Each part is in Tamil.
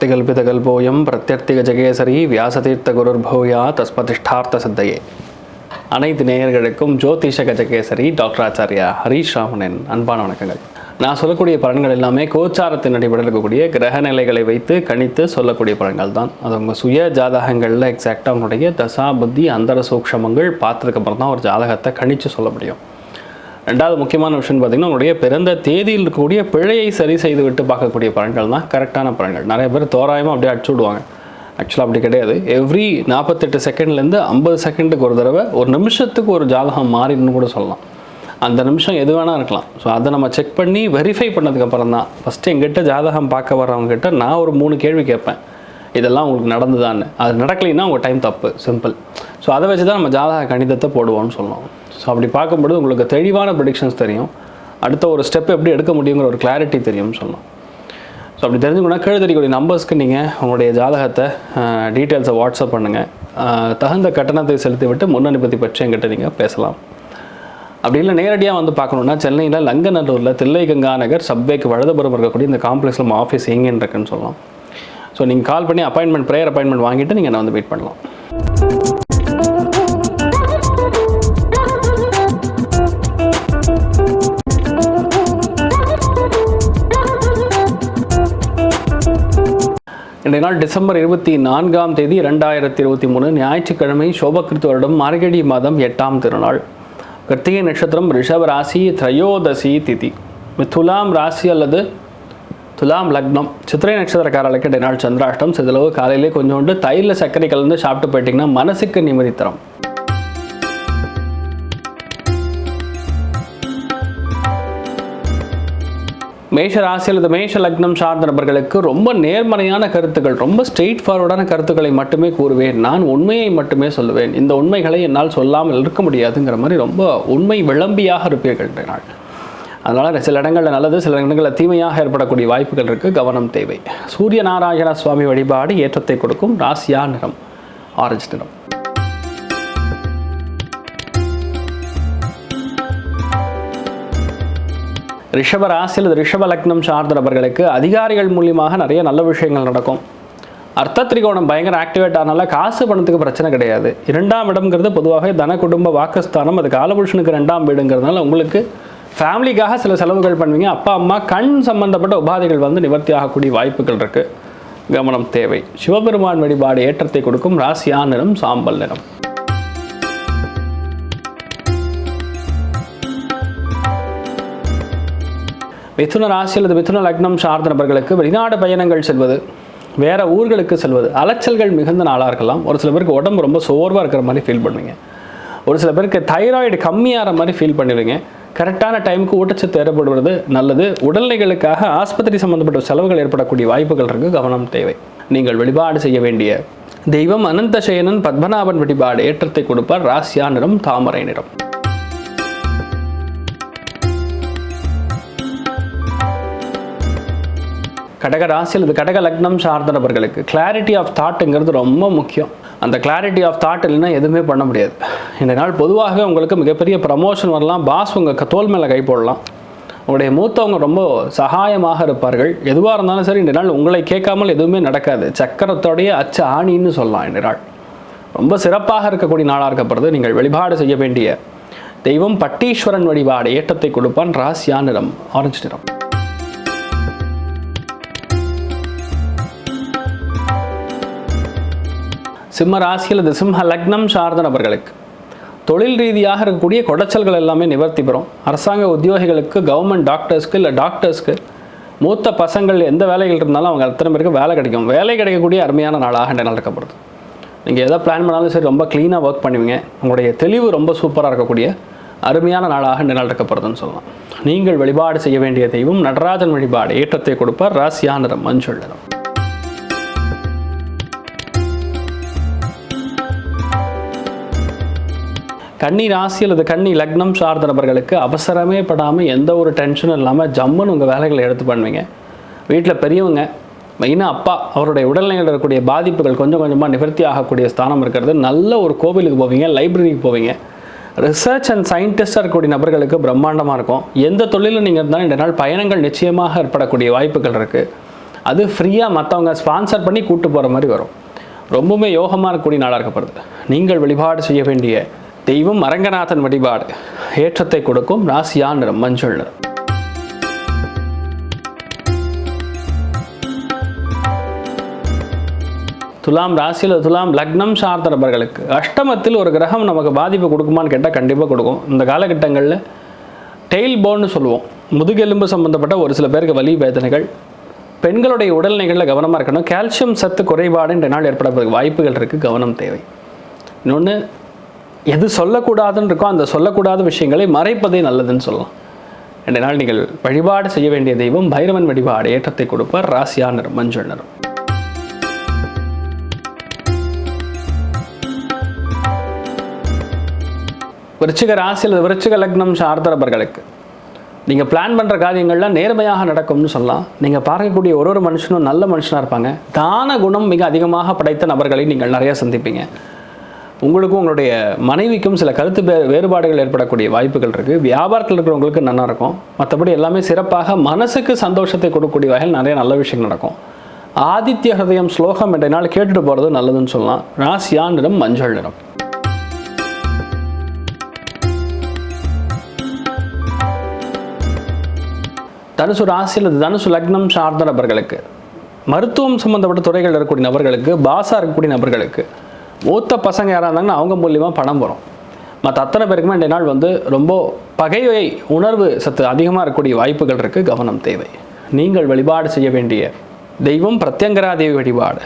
அர்த்திகல்பிதகல்போயம் பிரத்யர்த்திக ஜெகேசரி வியாசதீர்த்த குருர்பூயா தஸ்மதிஷ்டார்த்த சித்தையே அனைத்து நேயர்களுக்கும் ஜோதிஷ கஜகேசரி டாக்டர் ஆச்சாரியா ஹரீஷ் ராமனின் அன்பான வணக்கங்கள். நான் சொல்லக்கூடிய பலன்கள் எல்லாமே கோச்சாரத்தின் அடிப்படையில் இருக்கக்கூடிய கிரக நிலைகளை வைத்து கணித்து சொல்லக்கூடிய பலன்கள் தான். அது உங்கள் சுய ஜாதகங்களில் எக்ஸாக்டாக உங்களுடைய தசா புத்தி அந்தர சூக்ஷமங்கள் பார்த்ததுக்கப்புறம் தான் ஒரு ஜாதகத்தை கணித்து சொல்ல முடியும். ரெண்டாவது முக்கியமான விஷயம் பார்த்தீங்கன்னா உங்களுடைய பிறந்த தேதியில் இருக்கக்கூடிய பிழையை சரி செய்து விட்டு பார்க்கக்கூடிய பலன்கள் தான் கரெக்டான பலன்கள். நிறைய பேர் தோராயமாக அப்படியே அடிச்சு விடுவாங்க. ஆக்சுவலாக அப்படி கிடையாது. எவ்ரி நாற்பத்தெட்டு செகண்ட்லேருந்து ஐம்பது செகண்டுக்கு ஒரு தடவை ஒரு நிமிஷத்துக்கு ஒரு ஜாதகம் மாறிடுன்னு கூட சொல்லலாம். அந்த நிமிஷம் எது வேணால் இருக்கலாம். ஸோ அதை நம்ம செக் பண்ணி வெரிஃபை பண்ணதுக்கப்புறம் தான் ஃபஸ்ட்டு எங்கிட்ட ஜாதகம் பார்க்க வர்றவங்ககிட்ட நான் ஒரு மூணு கேள்வி கேட்பேன். இதெல்லாம் உங்களுக்கு நடந்துதான்னு. அது நடக்கலைன்னா உங்கள் டைம் தப்பு. சிம்பிள் ஸோ அதை வச்சு தான் நம்ம ஜாதக கணிதத்தை போடுவோம்னு சொல்லுவோம். ஸோ அப்படி பார்க்கும்போது உங்களுக்கு தெளிவான ப்ரடிக்ஷன்ஸ் தெரியும். அடுத்த ஒரு ஸ்டெப் எப்படி எடுக்க முடியுங்கிற ஒரு கிளாரிட்டி தெரியும்னு சொல்லலாம் ஸோ அப்படி தெரிஞ்சுக்கணும்னா கீழே தெரியக்கூடிய நம்பர்ஸ்க்கு நீங்கள் உங்களுடைய ஜாதகத்தை டீட்டெயில்ஸை வாட்ஸ்அப் பண்ணுங்கள் தகுந்த கட்டணத்தை செலுத்திவிட்டு முன்னணி பற்றி பற்றி எங்கிட்ட நீங்கள் பேசலாம். அப்படி இல்லை நேரடியாக வந்து பார்க்கணுன்னா சென்னையில் லங்கநல்லூரில் தில்லை கங்கா நகர் சப்வேக்கு வலதுபுறம் இருக்கக்கூடிய இந்த காம்ப்ளெக்ஸில் நம்ம ஆஃபீஸ் எங்கேன்னு இருக்குன்னு சொல்லலாம். ஸோ நீங்கள் கால் பண்ணி அப்பாயின்மெண்ட் ப்ரேயர் அப்பாயின்மெண்ட் வாங்கிட்டு நீங்கள் என்ன வந்து மீட் பண்ணலாம். இன்றைய நாள் டிசம்பர் இருபத்தி நான்காம் தேதி இரண்டாயிரத்தி இருபத்தி மூணு ஞாயிற்றுக்கிழமை சோபகிருத்து வருடம் மார்கழி மாதம் எட்டாம் திருநாள். கிருத்திகை நட்சத்திரம் ரிஷப ராசி திரையோதசி திதி. துலாம் ராசி அல்லது துலாம் லக்னம். சித்திரை நட்சத்திரக்காரர்களுக்கு இன்றைய நாள் சந்திராஷ்டம். சிறிதளவு காலையிலே கொஞ்சோண்டு தைல சர்க்கரை கலந்து சாப்பிட்டு போயிட்டிங்கன்னா மனசுக்கு நிம்மதி தரும். மேஷ ராசி அல்லது மேஷ லக்னம் சார்ந்த நபர்களுக்கு ரொம்ப நேர்மறையான கருத்துக்கள் ரொம்ப ஸ்ட்ரெயிட் ஃபார்வர்டான கருத்துக்களை மட்டுமே கூறுவேன். நான் உண்மையை மட்டுமே சொல்லுவேன். இந்த உண்மைகளை என்னால் சொல்லாமல் இருக்க முடியாதுங்கிற மாதிரி ரொம்ப உண்மை விளம்பியாக இருப்பீர்கள் நாள். அதனால் சில இடங்களில் நல்லது சில இடங்களில் தீமையாக ஏற்படக்கூடிய வாய்ப்புகள் இருக்குது கவனம் தேவை. சூரிய நாராயண சுவாமி வழிபாடு ஏற்றத்தை கொடுக்கும். ராசியா நிறம் ஆரஞ்சு நிறம். ரிஷப ராசி அல்லது ரிஷப லக்னம் சார்ந்த நபர்களுக்கு அதிகாரிகள் மூலியமாக நிறைய நல்ல விஷயங்கள் நடக்கும். அர்த்த திரிகோணம் பயங்கர ஆக்டிவேட் ஆனால காசு பணத்துக்கு பிரச்சனை கிடையாது. இரண்டாம் இடம்ங்கிறது பொதுவாக தன குடும்ப வாக்குஸ்தானம் அது காலபுருஷனுக்கு ரெண்டாம் வீடுங்கிறதுனால உங்களுக்கு ஃபேமிலிக்காக சில செலவுகள் பண்ணுவீங்க. அப்பா அம்மா கண் சம்பந்தப்பட்ட உபாதைகள் வந்து நிவர்த்தி ஆகக்கூடிய வாய்ப்புகள் இருக்கு. கவனம் தேவை. சிவபெருமான் வழிபாடு ஏற்றத்தை கொடுக்கும். ராசியா நிறம் சாம்பல் நிறம். மிதுன ராசி அல்லது மிதுன லக்னம் சார்ந்த நபர்களுக்கு வெளிநாடு பயணங்கள் செல்வது வேற ஊர்களுக்கு செல்வது அலைச்சல்கள் மிகுந்த நாளாக இருக்கலாம். ஒரு சில பேருக்கு உடம்பு ரொம்ப சோர்வாக இருக்கிற மாதிரி ஃபீல் பண்ணுவீங்க. ஒரு சில பேருக்கு தைராய்டு கம்மியாகிற மாதிரி ஃபீல் பண்ணுவீங்க. கரெக்டான டைமுக்கு ஊட்டச்சத்து ஏற்படுவது நல்லது. உடல்நிலைகளுக்காக ஆஸ்பத்திரி சம்பந்தப்பட்ட செலவுகள் ஏற்படக்கூடிய வாய்ப்புகள் இருக்கு. கவனம் தேவை. நீங்கள் வழிபாடு செய்ய வேண்டிய தெய்வம் அனந்தசேனன் பத்மநாபன் வழிபாடு ஏற்றத்தை கொடுப்பார். ராசியா நிறம் தாமரை நிறம். கடக ராசி அல்லது கடக லக்னம் சார்ந்த நபர்களுக்கு கிளாரிட்டி ஆஃப் தாட்டுங்கிறது ரொம்ப முக்கியம். அந்த கிளாரிட்டி ஆஃப் தாட் இல்லைன்னா எதுவுமே பண்ண முடியாது. இந்த நாள் பொதுவாக உங்களுக்கு மிகப்பெரிய ப்ரமோஷன் வரலாம். பாஸ் உங்கள் தோல் மேலே கை போடலாம். உங்களுடைய மூத்தவங்க ரொம்ப சகாயமாக இருப்பார்கள். எதுவாக இருந்தாலும் சரி இந்த நாள் உங்களை கேட்காமல் எதுவுமே நடக்காது. சக்கரத்தோடைய அச்ச ஆணின்னு சொல்லலாம் இந்த நாள். ரொம்ப சிறப்பாக இருக்கக்கூடிய நாளாக இருக்கப்படுறது. நீங்கள் வழிபாடு செய்ய வேண்டிய தெய்வம் பட்டீஸ்வரன் வழிபாடு ஏற்றத்தை கொடுப்பான். ராசியா நிறம் ஆரஞ்சு நிறம். சிம்ம ராசியில் இந்த சிம்ம லக்னம் சார்ந்த நபர்களுக்கு தொழில் ரீதியாக இருக்கக்கூடிய குடைச்சல்கள் எல்லாமே நிவர்த்தி பெறும். அரசாங்க உத்தியோகிகளுக்கு கவர்மெண்ட் டாக்டர்ஸ்க்கு இல்லை டாக்டர்ஸ்க்கு மூத்த பசங்கள் எந்த வேலைகள் இருந்தாலும் அவங்க அத்தனை பேருக்கு வேலை கிடைக்கும். வேலை கிடைக்கக்கூடிய அருமையான நாளாக இந்த நாள் இருக்கப்படுது நீங்கள் எதை பிளான் பண்ணாலும் சரி ரொம்ப க்ளீனாக ஒர்க் பண்ணுவீங்க. உங்களுடைய தெளிவு ரொம்ப சூப்பராக இருக்கக்கூடிய அருமையான நாளாக இந்த நாள் இருக்கப்படுதுன்னு சொல்லலாம். நீங்கள் வழிபாடு செய்ய வேண்டிய தெய்வம் நடராஜன் வழிபாடு. ஏற்றத்தை கொடுப்பார் ராசியான மஞ்சள் நிறம். கன்னி ராசி அல்லது கன்னி லக்னம் சார்ந்த நபர்களுக்கு அவசரமே படாமல் எந்த ஒரு டென்ஷனும் இல்லாமல் ஜம்முன்னு உங்கள் வேலைகளை எடுத்து பண்ணுவீங்க. வீட்டில் பெரியவங்க மெயினாக அப்பா அவருடைய உடல்நிலையில் இருக்கக்கூடிய பாதிப்புகள் கொஞ்சம் கொஞ்சமாக நிவர்த்தி ஆகக்கூடிய ஸ்தானம் இருக்கிறது. நல்ல ஒரு கோவிலுக்கு போவீங்க லைப்ரரிக்கு போவீங்க. ரிசர்ச் அண்ட் சயின்டிஸ்டாக இருக்கக்கூடிய நபர்களுக்கு பிரம்மாண்டமாக இருக்கும். எந்த தொழிலில் நீங்கள் இருந்தாலும் இந்த நாள் பயணங்கள் நிச்சயமாக ஏற்படக்கூடிய வாய்ப்புகள் இருக்குது அது ஃப்ரீயாக மற்றவங்க ஸ்பான்சர் பண்ணி கூப்பிட்டு போகிற மாதிரி வரும். ரொம்பவுமே யோகமாக இருக்கக்கூடிய நாளாக இருக்கப்படுது நீங்கள் வழிபாடு செய்ய வேண்டிய தெய்வம் அரங்கநாதன் வழிபாடு. ஏற்றத்தை கொடுக்கும் ராசியா நிறம் மஞ்சள் நிறம். துலாம் ராசியில் துலாம் லக்னம் சார்ந்த நபர்களுக்கு அஷ்டமத்தில் ஒரு கிரகம் நமக்கு பாதிப்பு கொடுக்குமான்னு கேட்டால் கண்டிப்பாக கொடுக்கும். இந்த காலகட்டங்களில் டெய்ல் போன்னு சொல்லுவோம். முதுகெலும்பு சம்பந்தப்பட்ட ஒரு சில பேருக்கு வலி வேதனைகள். பெண்களுடைய உடல்நிலைகளில் கவனமாக இருக்கணும். கால்சியம் சத்து குறைபாடு இந்த நாள் ஏற்படுறதுக்கு வாய்ப்புகள் இருக்குது கவனம் தேவை. இன்னொன்று எது சொல்லக்கூடாதுன்னு இருக்கோ அந்த சொல்லக்கூடாத விஷயங்களை மறைப்பதே நல்லதுன்னு சொல்லலாம். ரெண்டு நாள் நீங்கள் வழிபாடு செய்ய வேண்டிய தெய்வம் பைரவன் வழிபாடு ஏற்றத்தை கொடுப்பார். ராசியா மஞ்சள்னர் மஞ்சள் நிறம். விருச்சிக ராசியில் விருச்சிக லக்னம் சார்ந்தரபர்களுக்கு நீங்கள் பிளான் பண்ணுற காரியங்கள்லாம் நேர்மையாக நடக்கும்னு சொல்லலாம். நீங்கள் பார்க்கக்கூடிய ஒரு ஒரு மனுஷனும் நல்ல மனுஷனாக இருப்பாங்க. தான குணம் மிக அதிகமாக படைத்த நபர்களை நீங்கள் நிறையா சந்திப்பீங்க. உங்களுக்கும் உங்களுடைய மனைவிக்கும் சில கருத்து வேறுபாடுகள் ஏற்படக்கூடிய வாய்ப்புகள் இருக்குது வியாபாரத்தில் இருக்கிறவங்களுக்கு நல்லா இருக்கும். மற்றபடி எல்லாமே சிறப்பாக மனசுக்கு சந்தோஷத்தை கொடுக்கக்கூடிய வகையில் நிறைய நல்ல விஷயங்கள் நடக்கும். ஆதித்ய ஹதயம் ஸ்லோகம் என்ற நாள் கேட்டுட்டு போகிறது நல்லதுன்னு சொல்லலாம். ராசியா நிறம் மஞ்சள் நிறம். தனுசு ராசியில் தனுசு லக்னம் சார்ந்த நபர்களுக்கு மருத்துவம் சம்பந்தப்பட்ட துறைகள் இருக்கக்கூடிய நபர்களுக்கு பாஸாக இருக்கக்கூடிய நபர்களுக்கு மூத்த பசங்க யாராக இருந்தாங்கன்னா அவங்க மூலியமாக பணம் வரும். மற்ற அத்தனை பேருக்குமே இந்த நாள் வந்து ரொம்ப பகைவை உணர்வு சத்து அதிகமாக இருக்கக்கூடிய வாய்ப்புகள் இருக்குது கவனம் தேவை. நீங்கள் வழிபாடு செய்ய வேண்டிய தெய்வம் பிரத்யங்கரா தேவி வழிபாடு.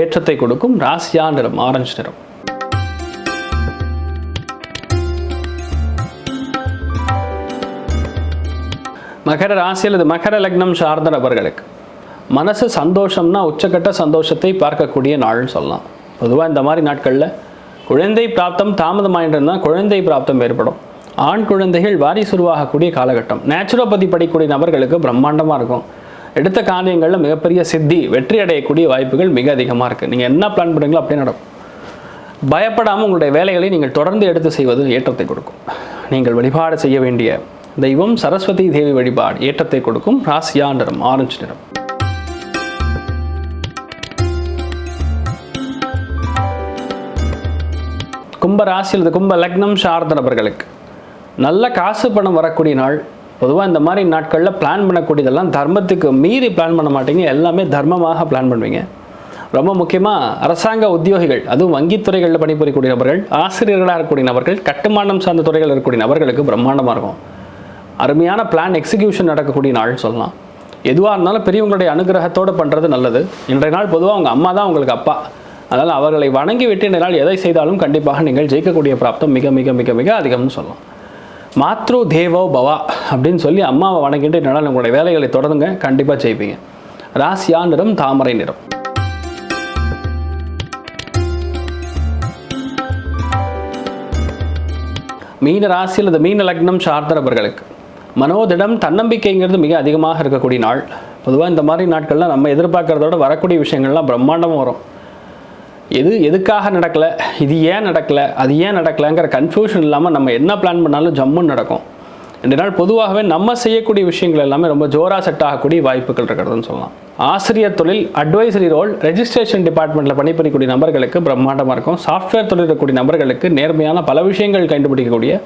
ஏற்றத்தை கொடுக்கும். ராசியா நிறம் ஆரஞ்சு நிறம். மகர ராசி அல்லது மகர லக்னம் சார்ந்த நபர்களுக்கு மனசு சந்தோஷம்னா உச்சக்கட்ட சந்தோஷத்தை பார்க்கக்கூடிய நாள்னு சொல்லலாம். பொதுவாக இந்த மாதிரி நாட்களில் குழந்தை பிராப்தம் தாமதமாயிருந்தால் குழந்தை பிராப்தம் ஏற்படும். ஆண் குழந்தைகள் வாரிசு உருவாகக்கூடிய காலகட்டம். நேச்சுரோபதி படிக்கக்கூடிய நபர்களுக்கு பிரம்மாண்டமாக இருக்கும். எடுத்த காரியங்களில் மிகப்பெரிய சித்தி வெற்றி அடையக்கூடிய வாய்ப்புகள் மிக அதிகமாக இருக்குது நீங்கள் என்ன பிளான் பண்ணுறீங்களோ அப்படியே நடக்கும். பயப்படாமல் உங்களுடைய வேலைகளை நீங்கள் தொடர்ந்து எடுத்து செய்வது ஏற்றத்தை கொடுக்கும். நீங்கள் வழிபாடு செய்ய வேண்டிய தெய்வம் சரஸ்வதி தேவி வழிபாடு ஏற்றத்தை கொடுக்கும். ராசியா நிறம் ஆரஞ்சு நிறம். கும்ப ராசியில் இது கும்ப லக்னம் சார்ந்த நபர்களுக்கு நல்ல காசு பணம் வரக்கூடிய நாள். பொதுவாக இந்த மாதிரி நாட்களில் பிளான் பண்ணக்கூடியதெல்லாம் தர்மத்துக்கு மீறி பிளான் பண்ண மாட்டீங்க. எல்லாமே தர்மமாக பிளான் பண்ணுவீங்க. ரொம்ப முக்கியமாக அரசாங்க உத்தியோகிகள் அதுவும் வங்கித்துறைகளில் பணிபுரியக்கூடிய நபர்கள் ஆசிரியர்களாக இருக்கக்கூடிய நபர்கள் கட்டுமானம் சார்ந்த துறைகள் இருக்கக்கூடிய நபர்களுக்கு பிரம்மாண்டமாக இருக்கும். அருமையான பிளான் எக்ஸிக்யூஷன் நடக்கக்கூடிய நாள்னு சொல்லலாம். எதுவாக இருந்தாலும் பெரியவங்களுடைய அனுகிரகத்தோடு பண்ணுறது நல்லது. இன்றைய நாள் பொதுவாக அவங்க அம்மா தான் உங்களுக்கு அப்பா. அதனால் அவர்களை வணங்கி விட்டு எதை செய்தாலும் கண்டிப்பாக நீங்கள் ஜெயிக்கக்கூடிய பிராப்தம் மிக மிக மிக மிக அதிகம்னு சொல்லலாம் மாத்ரு தேவோ பவா அப்படின்னு சொல்லி அம்மாவை வணங்கிட்டு உங்களுடைய வேலைகளை தொடருங்க கண்டிப்பாக ஜெயிப்பீங்க. ராசியா நிறம் தாமரை நிறம். மீன ராசி அல்லது மீன லக்னம் சார்ந்தரவர்களுக்கு மனோதிடம் தன்னம்பிக்கைங்கிறது மிக அதிகமாக இருக்கக்கூடிய நாள். பொதுவாக இந்த மாதிரி நாட்கள்லாம் நம்ம எதிர்பார்க்கறதோட வரக்கூடிய விஷயங்கள்லாம் பிரம்மாண்டமாக வரும். எது எதுக்காக நடக்கலை? இது ஏன் நடக்கலை? அது ஏன் நடக்கலைங்கிற கன்ஃபியூஷன் இல்லாமல் நம்ம என்ன பிளான் பண்ணாலும் ஜம்முன்னு நடக்கும். ரெண்டு நாள் பொதுவாகவே நம்ம செய்யக்கூடிய விஷயங்கள் எல்லாமே ரொம்ப ஜோராக செட் ஆகக்கூடிய வாய்ப்புகள் இருக்கிறதுன்னு சொல்லலாம். ஆசிரியர் தொழில் அட்வைசரி ரோல் ரெஜிஸ்ட்ரேஷன் டிபார்ட்மெண்ட்டில் பணிபுரியக்கூடிய நபர்களுக்கு பிரம்மாண்டமாக இருக்கும். சாஃப்ட்வேர் தொழில் இருக்கக்கூடிய நபர்களுக்கு நேர்மையான பல விஷயங்கள் கண்டுபிடிக்கக்கூடிய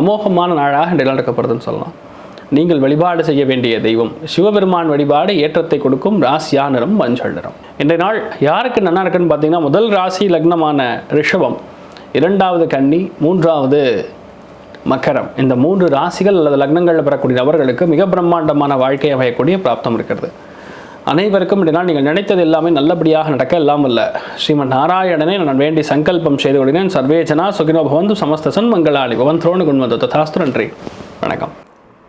அமோகமான நாளாக ரெண்டு நாள் இருக்கப்படுதுன்னு சொல்லலாம். நீங்கள் வழிபாடு செய்ய வேண்டிய தெய்வம். சிவபெருமான் வழிபாடு ஏற்றத்தை கொடுக்கும் ராசியா நிறம் மஞ்சள் நிறம் இன்றைய நாள் யாருக்கு நல்லா இருக்குன்னு பார்த்தீங்கன்னா முதல் ராசி லக்னமான ரிஷபம் இரண்டாவது கன்னி மூன்றாவது மக்கரம் இந்த மூன்று ராசிகள் அல்லது லக்னங்களில் பெறக்கூடிய நபர்களுக்கு மிக பிரம்மாண்டமான வாழ்க்கையை அமையக்கூடிய பிராப்தம் இருக்கிறது. அனைவருக்கும் இன்றைய நாள் நீங்கள் நினைத்தது எல்லாமே நல்லபடியாக நடக்க எல்லாம் இல்லை ஸ்ரீமன் நாராயணனை நான் வேண்டி சங்கல்பம் செய்து கொள்கிறேன். சர்வேஜனா சுகினோ பவந்து சமஸ்தசன் மங்களாளி பவன் துரோணு குண்மது ததாஸ்து நன்றி. வணக்கம்.